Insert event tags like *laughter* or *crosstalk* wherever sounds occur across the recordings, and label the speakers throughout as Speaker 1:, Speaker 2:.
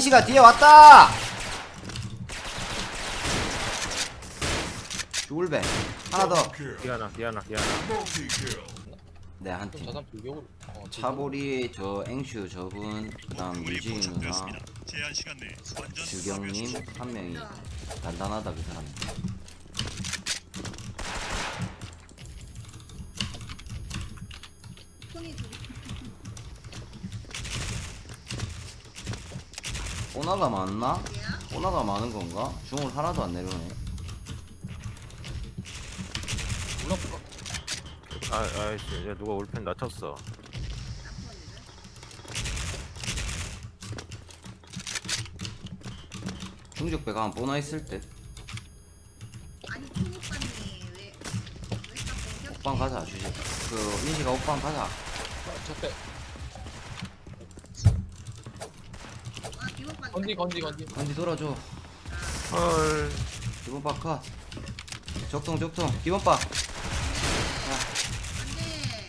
Speaker 1: 민식아 뒤에 왔다! 쫄배. 하나 더.
Speaker 2: 디아나 디아나 디아나.
Speaker 1: 네, 한 팀.
Speaker 3: 자산 어,
Speaker 1: 차보리, 저 앵슈 저분, 그다음 유지 누나, 즐경님 한 명이 단단하다 그 사람.
Speaker 4: 손이 둘이
Speaker 1: 오나가 많나? 오나가 많은 건가? 중을 하나도 안 내려오네.
Speaker 2: 아 아이씨 이제 누가 올펜 낮췄어
Speaker 1: 중적배 가면 뽀나 있을
Speaker 4: 자꾸
Speaker 1: 오빵 가자, 주식. 그 민식아 오빵 가자.
Speaker 3: 적배
Speaker 4: 아 비호빠
Speaker 3: 건디 건디 건디
Speaker 1: 건디 돌아줘.
Speaker 2: 헐
Speaker 1: 기본 박 컷. 적통 적통. 기본 박.
Speaker 4: 안돼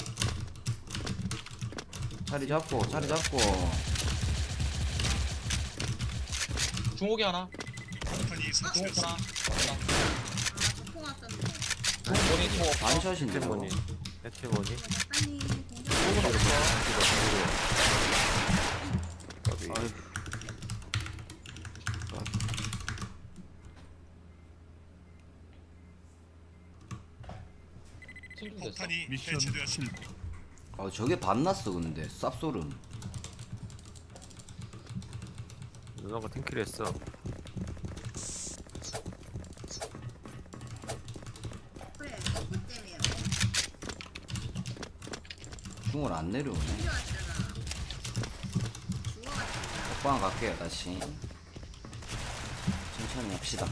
Speaker 1: 자리 잡고 자리 잡고.
Speaker 3: 중옥이 하나 중옥. 하나
Speaker 4: 아
Speaker 3: 중옥 중옥
Speaker 1: 반샷인데
Speaker 4: 대파님 공격
Speaker 3: 중옥은 없어
Speaker 5: 체되었습니다.
Speaker 1: 아 저게 반났어 근데 쌉소름.
Speaker 2: 누나가 팀킬 했어
Speaker 4: 그래 소프 때문에
Speaker 1: 중을 안 내려오네.
Speaker 4: 필요하잖아 죽어가지고
Speaker 1: 오빵 갈게요 다시. 천천히 합시다.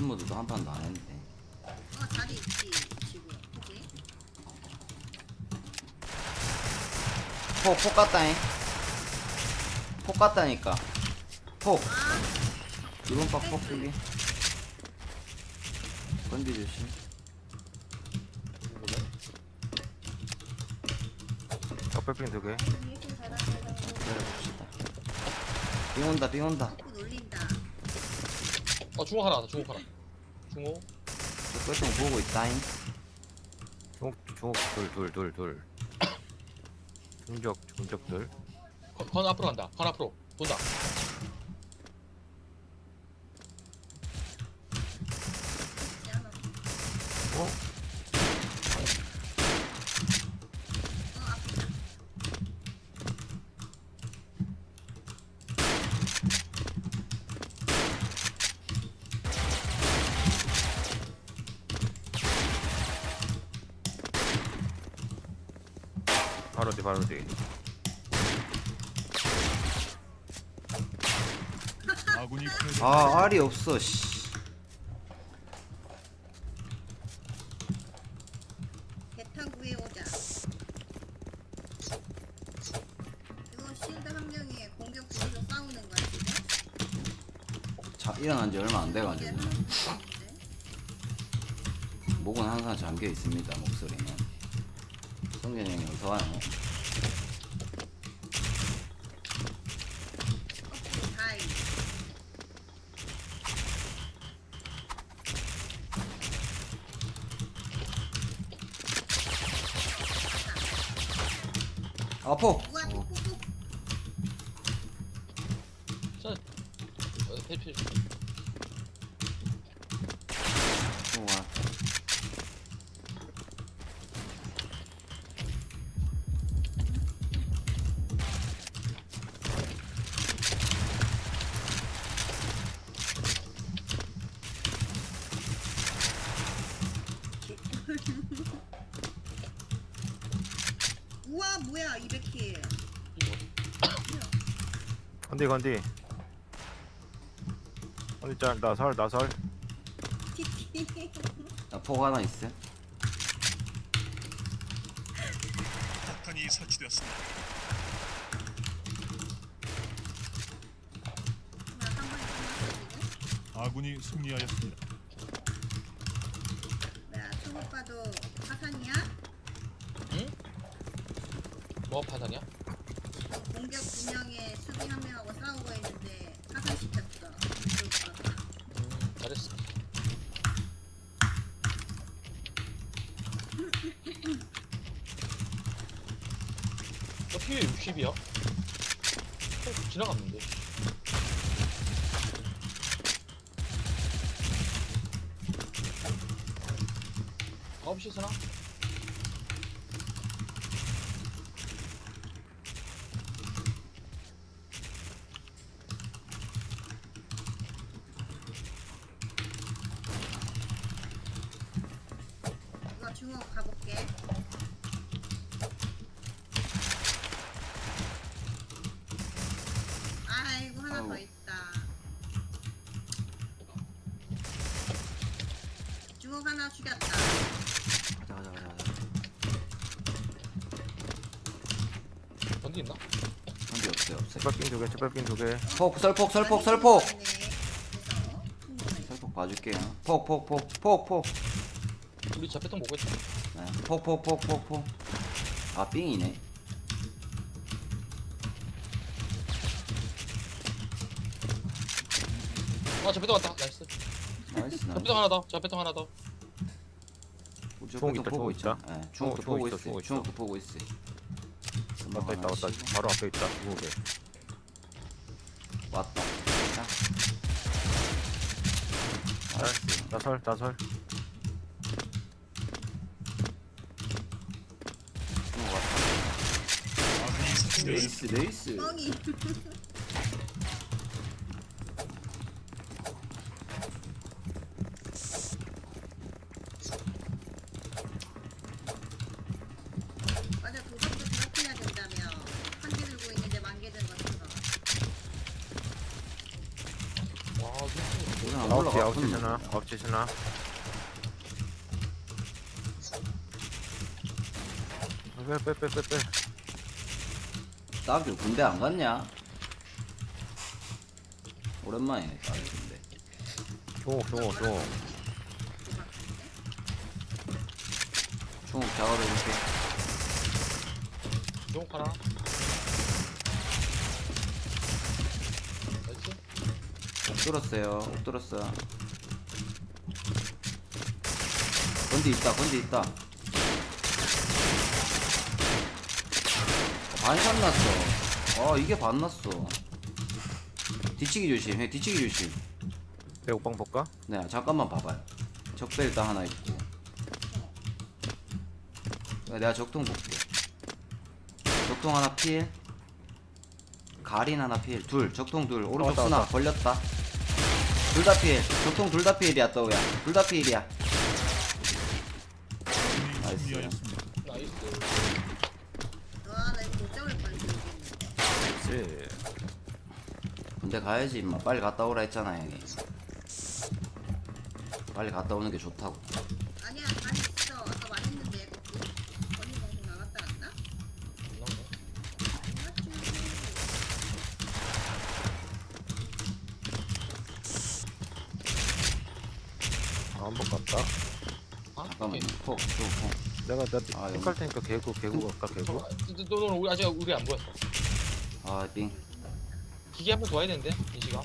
Speaker 1: 아 연습 모드도 한 판도 안 했는데.
Speaker 4: 어 자리 있지 지금 그지?
Speaker 1: 폭, 폭 갔다잉. 폭 갔다니까. 폭. 이번 박폭 두기. 건디 조심.
Speaker 2: 적배핑 두개
Speaker 1: 기다려봅시다. 빙 온다, 빙 온다.
Speaker 4: 소프 놀린다
Speaker 3: 어 중옥 하나 중옥 하나. 중옥
Speaker 1: 저 끝동 보고 있다잉.
Speaker 2: 중옥 중옥 둘둘둘둘. 중적 중적들.
Speaker 3: 건, 건 앞으로 간다. 건 앞으로. 돈다
Speaker 4: 그렇지 않아
Speaker 2: 어?
Speaker 4: 어 아프다
Speaker 2: 바로 뒤 바로 뒤
Speaker 5: 아군이 패배.
Speaker 1: 아, 알이 없어, 씨.
Speaker 4: 대탄 구해오자 이거 실드 한 명이 공격 중에서 싸우는 거야 지금?
Speaker 1: 자, 일어난 지 얼마 안 돼가지고.
Speaker 4: 네.
Speaker 1: 목은 항상 잠겨 있습니다, 목소리는. 형이 어서 와요.
Speaker 4: 오케이 다이
Speaker 1: 아, 폭!
Speaker 4: 우와
Speaker 1: 어,
Speaker 3: 어, 대피
Speaker 1: 우와.
Speaker 4: 뭐야 200킬
Speaker 2: 건디 건디 건디 짤 나설 나설
Speaker 4: 티티
Speaker 1: 아, 폭 하나 있어?
Speaker 5: 폭탄이 설치되었습니다.
Speaker 4: 나한 번에 끝났어 지금
Speaker 5: 아군이 승리하였습니다.
Speaker 4: 뭐야 초오빠도 화산이야?
Speaker 3: 뭐 파산이야?
Speaker 4: 공격 두 명에 수비 한 명하고 싸우고 있는데 사살시켰어. 그러다가.
Speaker 3: 음, 잘했어. 너 피해 60이야? 어, 지나갔는데. 아홉 시 쓰나?
Speaker 4: 이거 중옥 가볼게. 아이고 하나 더. 있다. 중옥 하나 죽였다.
Speaker 1: 가자 가자 가자 가자
Speaker 3: 어디 있나?
Speaker 1: 한개 없어요 없어요
Speaker 2: 제발빙 두개 제발빙 두개
Speaker 1: 폭 설폭 설폭 설폭
Speaker 4: 네.
Speaker 1: 설폭 봐줄게요 폭폭폭폭폭폭
Speaker 3: 우리 먹고 있다.
Speaker 1: 네. 폭폭폭폭폭 아 삥이네
Speaker 3: 아 자폐통 왔다. 나이스.
Speaker 1: 나이스 나이스
Speaker 3: 자폐통 하나 더. 자폐통 하나 더.
Speaker 1: 우리
Speaker 2: 중국
Speaker 1: 저것도
Speaker 2: 있다,
Speaker 1: 보고
Speaker 2: 중국 있다.
Speaker 1: 네, 중국도
Speaker 2: 어,
Speaker 1: 보고
Speaker 2: 있어, 중국 있어.
Speaker 1: 중국도 보고 금방
Speaker 2: 왔다 있다 왔다. 바로 앞에 있다 중국에
Speaker 1: 왔다 자. 나이스
Speaker 2: 나설 나설
Speaker 1: 중국 왔다
Speaker 5: 아군이 설치되었습니다.
Speaker 1: 레이스 레이스.
Speaker 4: 뻥이. 맞아 도덕도 그렇게 해야 된다며. 한 개 들고 있는데 만개든 것처럼
Speaker 3: 와, 이거
Speaker 1: 오늘 안
Speaker 2: 아홉 시
Speaker 1: 올라가
Speaker 2: 아홉 시 신나 아홉 시 신나 빼빼빼빼빼
Speaker 1: 따규 군대 안 갔냐? 오랜만이네 따규 군대
Speaker 2: 종옥 종옥 종옥
Speaker 1: 중국 작업해 줄게
Speaker 3: 용 하나. 나이스.
Speaker 1: 옥 들었어요 옥 들었어 건디 있다 건디 있다 반샷 났어. 아 이게 반 났어. 뒤치기 조심 해 뒤치기 조심.
Speaker 2: 배옥방 볼까?
Speaker 1: 네 잠깐만 봐봐요. 적배 일단 하나 있고. 내가 적통 볼게. 적통 하나 필. 가린 하나 필둘. 적통 둘. 오른쪽
Speaker 2: 왔다,
Speaker 1: 수나
Speaker 2: 왔다.
Speaker 1: 걸렸다. 둘다 필. 적통 둘다 필이야 떠우야 둘다 필이야
Speaker 5: 아군이
Speaker 1: 나이스.
Speaker 5: 승리하였습니다.
Speaker 3: 나이스.
Speaker 4: 와나 이거 못 잡을 뻔했어
Speaker 2: 그렇지
Speaker 1: 근데 가야지 임마 빨리 갔다 오라 했잖아 형이 빨리 갔다 오는 게 좋다고
Speaker 4: 아니야 안 있어 아까 말했는데 거기 언니 방송 나갔다 왔나? 맞죠
Speaker 2: 아, 한번 갔다
Speaker 3: 아,
Speaker 1: 잠깐만요. 폭폭폭
Speaker 2: 내가 나
Speaker 1: 아, 여기.
Speaker 2: 픽할 테니까 개구 개구 갈까 개구?
Speaker 3: 잠깐만. 너, 너, 너, 우리 아직 우리 안 보였어.
Speaker 1: 아빙
Speaker 3: 기계 한번더 와야 되는데 인시가.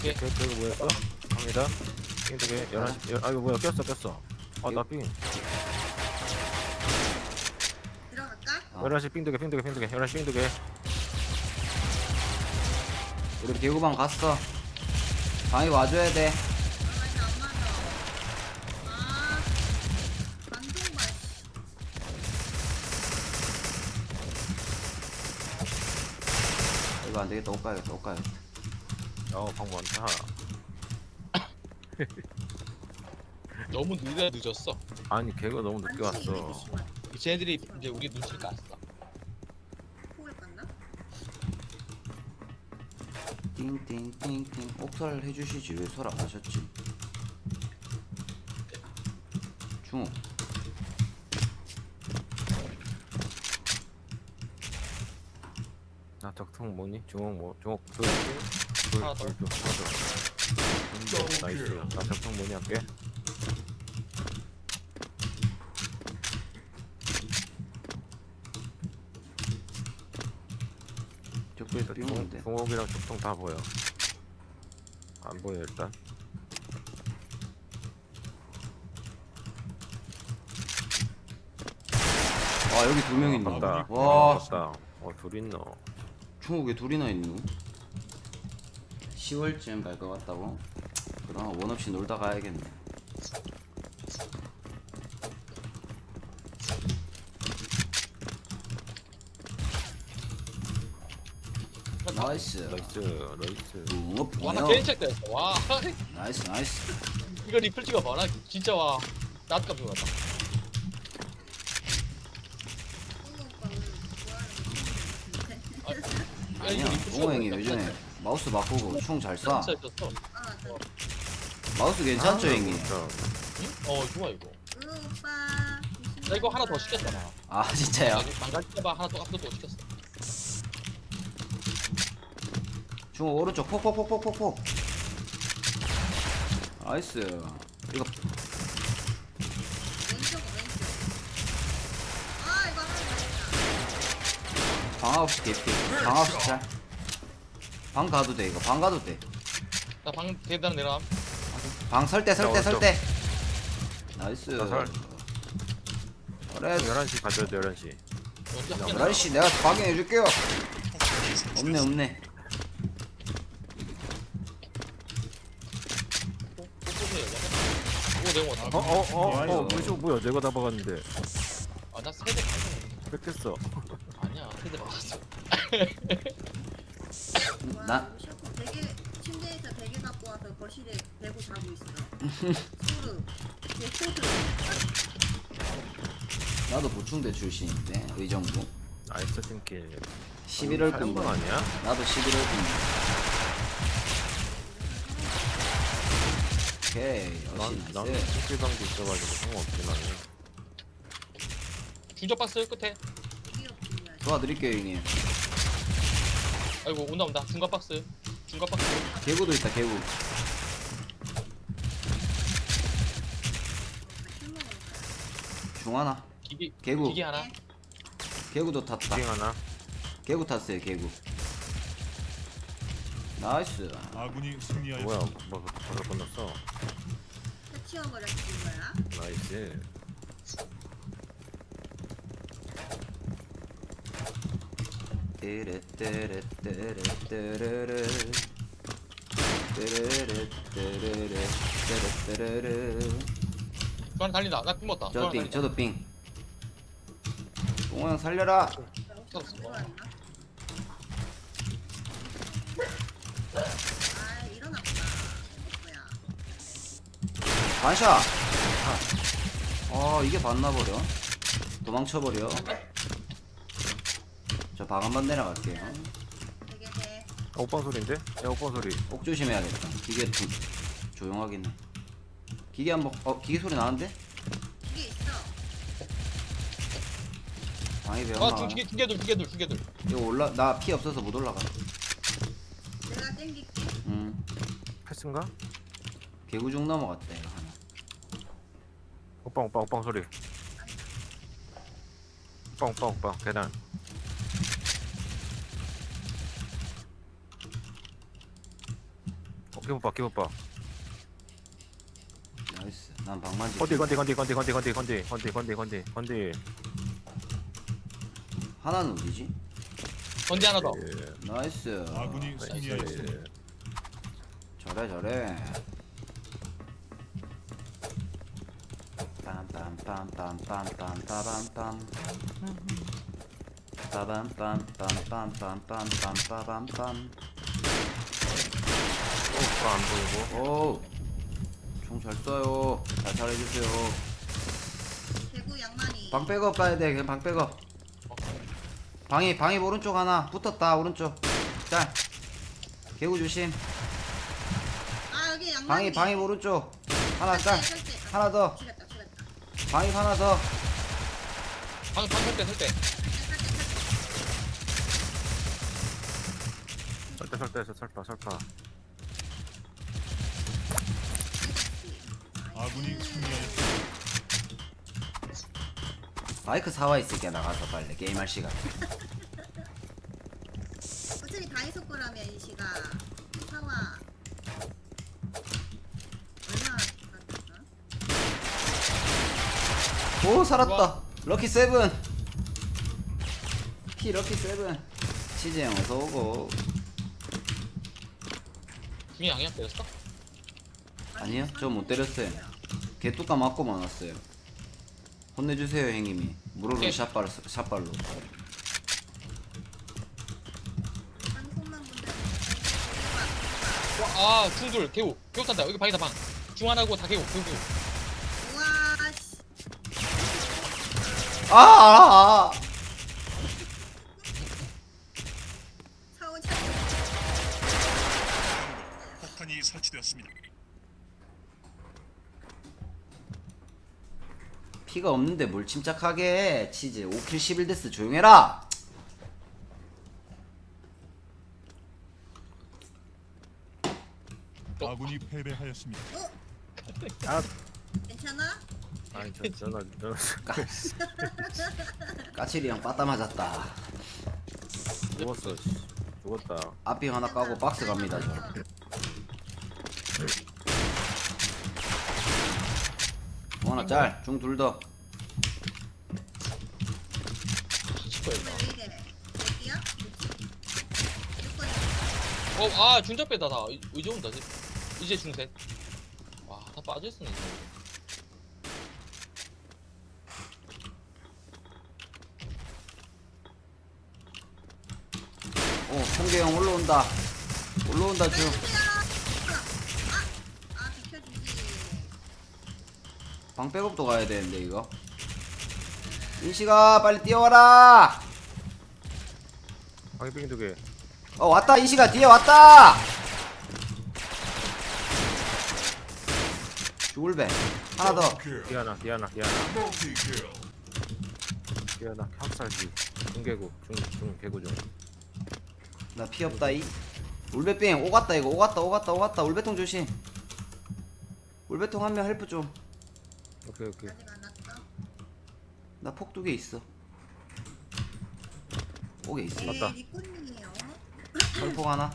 Speaker 2: 개, 개구 뭐였어? 갑니다? 핑두개? 열한 시 열- 아 이거 뭐야? 꼈어 꼈어. 아나핑
Speaker 4: 들어갈까?
Speaker 1: 아.
Speaker 2: 열한 시 핑두개 핑두개 핑두개. 열한 시 핑두개.
Speaker 1: 우리 개구방 갔어. 방이 와줘야 돼 이거 안 되겠다. 옷 가야겠다 옷 가야겠다
Speaker 2: 어 방법 많다. *laughs*
Speaker 3: 너무 늦어 늦었어.
Speaker 2: 아니 개가 너무 늦게
Speaker 4: 반칙이
Speaker 2: 왔어.
Speaker 4: 120만
Speaker 3: 쟤네들이 이제 우리 눈치를 깠어.
Speaker 1: 띵띵띵띵. 옥설 해주시지. 왜 설 안 하셨지? 중욱
Speaker 2: 나 적통 뭐니? 중옥 뭐 중옥
Speaker 3: 하나 더.
Speaker 2: 둘둘둘둘 하나 더 나이스 나 적통 뭐니 할게 있다.
Speaker 1: 삐용인데.
Speaker 2: 종- 종옥이랑 적통 다 보여. 안 보여 일단.
Speaker 1: 아 여기 두명 있네
Speaker 2: 맞다.
Speaker 1: 와
Speaker 2: 맞다. 어, 둘 있노.
Speaker 1: 중국에 둘이나 있노? 10월쯤 갈 것 같다고? 그럼 원 없이 놀다 가야겠네. 나이스.
Speaker 2: 나이스, 나이스.
Speaker 1: 붕어
Speaker 3: 와나
Speaker 1: 붕어
Speaker 3: 개인 체크 됐어. 와.
Speaker 1: 나이스 나이스.
Speaker 3: 이거 리플 찍어봐라. 진짜 와. 나도 깜짝 놀랐다
Speaker 4: 뽕 오빠 오늘 좋아하는 거 같은데.
Speaker 3: 야
Speaker 1: 아니야 붕어 형이. 요즘에 마우스 바꾸고 총 잘 쏴
Speaker 3: 있었어
Speaker 4: 아, 저
Speaker 1: 마우스 괜찮죠
Speaker 2: 아,
Speaker 1: 형님?
Speaker 3: 응? 어 좋아 이거
Speaker 4: 으 오빠.
Speaker 3: 나 이거 하나 더 시켰잖아
Speaker 1: 아 *laughs* 진짜요?
Speaker 3: 망가지 봐 하나 또 앞도 또 시켰어
Speaker 1: 중국 오른쪽 폭폭폭폭폭폭 나이스 이거
Speaker 4: 왼쪽 왼쪽. 아 이거 하나 더
Speaker 1: 방아없이 개피 방아없이 잘방 가도 돼 이거 방 가도
Speaker 3: 나 방 계단 내려감
Speaker 1: 돼방 설 때
Speaker 2: 설때나
Speaker 1: 설때 나이스
Speaker 2: 나 설.
Speaker 1: 그래
Speaker 2: 11시 가져야 돼, 11시.
Speaker 3: 어디 학교
Speaker 1: 11시 내가 방해해줄게요 없네 없네
Speaker 3: 오 내가
Speaker 2: 어, 어, 어, 어, 뭐야? 내가 다 박았는데.
Speaker 3: 아나 세대
Speaker 2: 뺏겼어.
Speaker 3: 세대 박았어
Speaker 4: 와,
Speaker 1: 나-
Speaker 4: 우리 되게 침대에서 되게 갖고 와서 거실에 대고 자고 있어. 소르. 얘 소르.
Speaker 1: 나도 보충대 출신인데 의정부
Speaker 2: 나이스 팀킬.
Speaker 1: 11월
Speaker 2: 건
Speaker 1: 군번
Speaker 2: 아니야?
Speaker 1: 나도 11월 군번 오케이 역시
Speaker 2: 난,
Speaker 1: 나이스
Speaker 2: 팀킬 방도 있어가지고 상관없지만.
Speaker 3: 중저 박스 끝에
Speaker 4: 이게 없구나.
Speaker 1: 도와드릴게요 형님
Speaker 3: 아이고 온다 온다 중간 박스 중간 박스
Speaker 1: 개구도 있다 개구. 중 하나
Speaker 3: 기기
Speaker 1: 개구
Speaker 3: 기기 하나
Speaker 1: 개구도 탔다
Speaker 2: 팅 하나.
Speaker 1: 개구 탔어요 개구 나이스
Speaker 5: 아군이 승리하였습니다.
Speaker 2: 뭐야? 뭐 바로 끝났어.
Speaker 4: 해치워버렸지 거야.
Speaker 2: 나이스.
Speaker 1: 뚜루뚜루뚜루뚜루루
Speaker 3: 뚜루루뚜루뚜루뚜루루 수환 달린다. 나 뿜었다.
Speaker 1: 저도 빙 저도 빙 뽕아 살려라
Speaker 3: 어
Speaker 4: 아 일어났구나. 뭐야?
Speaker 1: 반샷 아 이게 봤나버려 도망쳐버려 저 방 한번 내려갈게요
Speaker 4: 되게 돼.
Speaker 2: 아, 오빠 소리인데? 야, 오빠 소리.
Speaker 1: 꼭 조심해야겠다 기계 좀 조용하긴 해 기계 한번 어 기계 소리 나는데?
Speaker 4: 이게 있어.
Speaker 1: 방이 배웠나
Speaker 3: 아두 개, 두 개들 두 개들 두 개들
Speaker 1: 이거 올라 나 피 없어서 못 올라가
Speaker 4: 내가 땡길게.
Speaker 1: 음
Speaker 2: 패스인가?
Speaker 1: 개구중 넘어갔다 이거 하나
Speaker 2: 오빠, 오빠, 오빠 소리. 오빠, 오빠, 오빠. 계단. 기분 봐, 기분 봐.
Speaker 1: 나이스 난 방만지
Speaker 2: 건디, 건디, 건디, 건디, 건디, 건디, 건디, 건디, 건디, 건디, 건디.
Speaker 1: 하나는 어디지?
Speaker 3: 건디 하나 더
Speaker 2: 예,
Speaker 1: 나이스
Speaker 5: 아군이 승리하였습니다.
Speaker 1: 잘해 잘해 빰빰빰빰빰빰빰빰빰 빠밤빰빰빰빰빰빰빰빰빰
Speaker 2: 오빠 안 보이고.
Speaker 1: 오우 총잘 쏴요. 잘 잘해주세요.
Speaker 4: 개구 양만이.
Speaker 1: 방 백업 가야 돼 그냥 방 백업. 방이 방이 오른쪽 하나 붙었다 오른쪽. 짤 개구 조심.
Speaker 4: 아 여기 양만이.
Speaker 1: 방이 방이 오른쪽. 하나 짤 하나 더.
Speaker 4: 죽였다 죽였다.
Speaker 1: 방이 하나 더.
Speaker 3: 방 방 설때 설때.
Speaker 2: 설대, 설대에서 설파, 설파.
Speaker 5: 아군이 승리하였습니다.
Speaker 1: 마이크 사와 있을게 나가서 빨리. 게임할 시간.
Speaker 4: 어차피 다 있을 거라며 이시가 사와. 얼마나 갔다
Speaker 1: 오 살았다. 럭키 세븐. 피 럭키 세븐. 치즈 형 어서 오고.
Speaker 3: 중이 양이야? 때렸어?
Speaker 1: 아니요 저 못 때렸어요. 개뚜까 맞고만 왔어요. 혼내주세요 형님이. 무릎을. 샷발, 샷발로.
Speaker 4: 본다
Speaker 3: 아 중둘 개우. 개우 탄다. 여기 방이다 방 중 하나고 다 개우. 개우 개우
Speaker 4: 우와 씨.
Speaker 1: 아, 아, 아.
Speaker 4: 사오 차
Speaker 5: 폭탄이 설치되었습니다.
Speaker 1: 피가 없는데 뭘 침착하게 해. 치즈. 5킬 11데스 조용해라.
Speaker 5: 아군이 패배하였습니다.
Speaker 2: 아.
Speaker 4: 괜찮아?
Speaker 2: 아니 저 전화 전화
Speaker 1: 까칠이 형 빠따 맞았다.
Speaker 2: 죽었어 씨. 죽었다.
Speaker 1: 앞빙 하나 까고 박스 갑니다 저 뭐 하나 짤 중 둘더.
Speaker 3: 싶어요
Speaker 4: 왜 이래 여기야? 무슨
Speaker 3: 어아 중자 빼다 다 이- 이제 온다 이제. 이제 중셋. 와 다 빠져있었네 이거.
Speaker 1: 오 홍계 형 올라온다. 올라온다 중 방 백업도 가야 되는데 이거. 인시가 빨리 뛰어와라!
Speaker 2: 방빙 두개.
Speaker 1: 어 왔다 인시가 뒤에 왔다! 죽을 배. 하나 더.
Speaker 2: 디아나 디아나 디아나. 디아나 학살기 중개구 중중 개구 중.
Speaker 1: 나 피 없다 이. 울배빙 오갔다 이거. 오갔다 오갔다 오갔다. 울배통 조심. 울배통 한 명 헬프 좀나
Speaker 2: 오케이 오케이.
Speaker 4: 아직 안 왔어?
Speaker 1: 폭두 개 있어. 오개 있어.
Speaker 4: 에이
Speaker 2: 맞다.
Speaker 4: 리꾼이에요.
Speaker 1: 철폭 하나.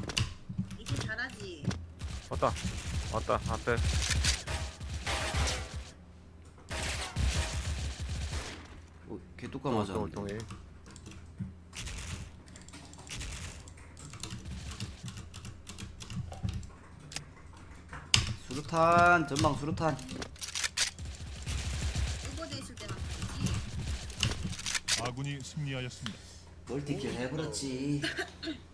Speaker 4: 이제 잘하지?
Speaker 2: 왔다. 왔다 앞에.
Speaker 1: 오, 개뚜까 맞아.
Speaker 2: 동- 동일
Speaker 1: 수류탄 전방 수류탄
Speaker 5: 아군이 승리하였습니다.
Speaker 1: 멀티킬 해버렸지 *laughs*